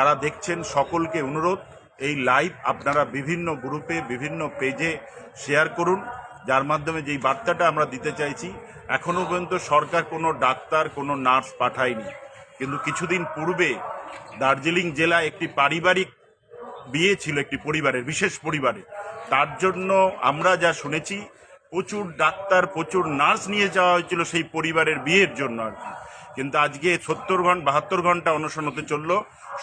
যারা দেখছেন সকলকে অনুরোধ, এই লাইভ আপনারা বিভিন্ন গ্রুপে বিভিন্ন পেজে শেয়ার করুন। যার মাধ্যমে যেই বার্তাটা আমরা দিতে চাইছি এখনও পর্যন্ত সরকার কোনো ডাক্তার, কোনো নার্স পাঠায়নি। কিন্তু কিছুদিন পূর্বে দার্জিলিং জেলায় একটি পারিবারিক বিয়ে ছিল, একটি পরিবারের, বিশেষ পরিবারে তার জন্য আমরা যা শুনেছি, প্রচুর ডাক্তার, প্রচুর নার্স নিয়ে যাওয়া হয়েছিল সেই পরিবারের বিয়ের জন্য আর কি। কিন্তু আজকে সত্তর ঘণ্টা বাহাত্তর ঘণ্টা অনশন হতে চলল।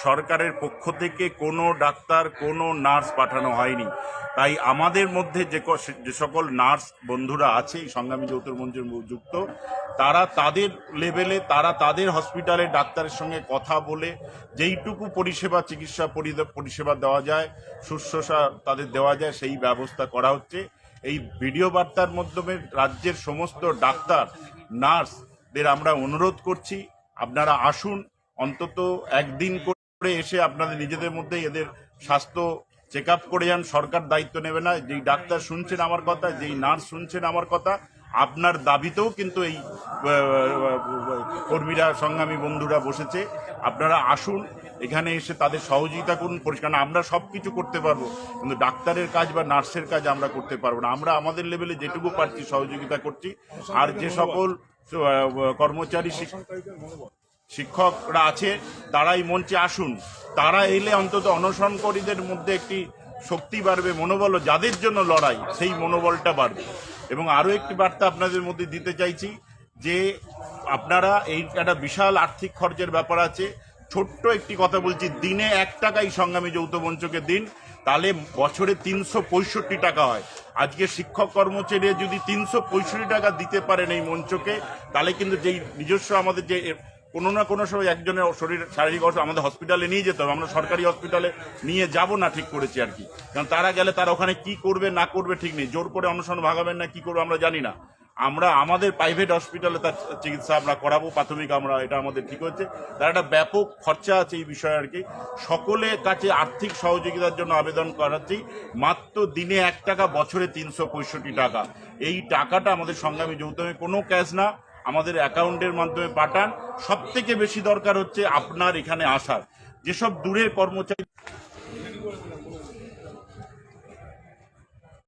সরকারের পক্ষ থেকে কোনো ডাক্তার, কোনো নার্স পাঠানো হয়নি। তাই আমাদের মধ্যে যে যে সকল নার্স বন্ধুরা আছে, এই সংগ্রামী যৌথ মঞ্চের যুক্ত, তারা তাদের লেভেলে, তারা তাদের হসপিটালে ডাক্তারের সঙ্গে কথা বলে, যেইটুকু পরিষেবা, চিকিৎসা পরিষেবা দেওয়া যায়, শুশ্রূষা তাদের দেওয়া যায়, সেই ব্যবস্থা করা হচ্ছে। এই ভিডিও বার্তার মাধ্যমে রাজ্যের সমস্ত ডাক্তার নার্সদের আমরা অনুরোধ করছি, আপনারা আসুন, অন্তত একদিন করে এসে আপনাদের নিজেদের মধ্যে এদের স্বাস্থ্য চেক করে যান, সরকার দায়িত্ব নেবে না, যেই ডাক্তার শুনছেন আমার কথা, যেই নার্স শুনছেন আমার কথা, আপনার দাবিতেও কিন্তু এই কর্মীরা, সংগ্রামী বন্ধুরা বসেছে, আপনারা আসুন, এখানে এসে তাদের সহযোগিতা করুন, পরিষ্কার আমরা সব কিছু করতে পারব, কিন্তু ডাক্তারের কাজ বা নার্সের কাজ আমরা করতে পারব না, আমরা আমাদের লেভেলে যেটুকু পারছি সহযোগিতা করছি, আর যে সকল কর্মচারী শিক- শিক্ষকরা আছে, তারাই মঞ্চে আসুন। তারা এলে অন্তত অনশনকারীদের মধ্যে একটি শক্তি বাড়বে, মনোবল যাদের জন্য লড়াই, সেই মনোবলটা বাড়বে। এবং আরও একটি বার্তা আপনাদের মধ্যে দিতে চাইছি যে, আপনারা এই একটা বিশাল আর্থিক খরচের ব্যাপার আছে। ছোট্ট একটি কথা বলছি, দিনে এক টাকাই সংগ্রামী যৌথ মঞ্চকে দিন, তাহলে বছরে তিনশো পঁয়ষট্টি টাকা হয়। আজকে শিক্ষক কর্মচারী যদি তিনশো পঁয়ষট্টি টাকা দিতে পারেন এই মঞ্চকে, তাহলে কিন্তু যেই নিজস্ব আমাদের যে কোনো না কোনো সময় একজনের শরীর, শারীরিক অসুখ, আমাদের হসপিটালে নিয়ে যেতে হবে। আমরা সরকারি হসপিটালে নিয়ে যাব না ঠিক করেছি আর কি। কারণ তারা গেলে তারা ওখানে কি করবে, না করবে ঠিক নেই। জোর করে অনশন ভাগাবেন না, কি করবে আমরা জানি না। আমরা আমাদের প্রাইভেট হসপিটালে তার চিকিৎসা আমরা করাবো, প্রাথমিক আমরা এটা আমাদের ঠিক হচ্ছে। তার একটা ব্যাপক খরচা আছে এই বিষয়ে আর কি। সকলের কাছে আর্থিক সহযোগিতার জন্য আবেদন করাচ্ছি। মাত্র দিনে এক টাকা, বছরে তিনশো পঁয়ষট্টি টাকা। এই টাকাটা আমাদের সংগ্রামী যৌথমে কোনো ক্যাশ না। আমাদের অ্যাকাউন্টের মাধ্যমে পাঠান। সব থেকে বেশি দরকার হচ্ছে আপনার এখানে আসার। যেসব দূরের কর্মচারী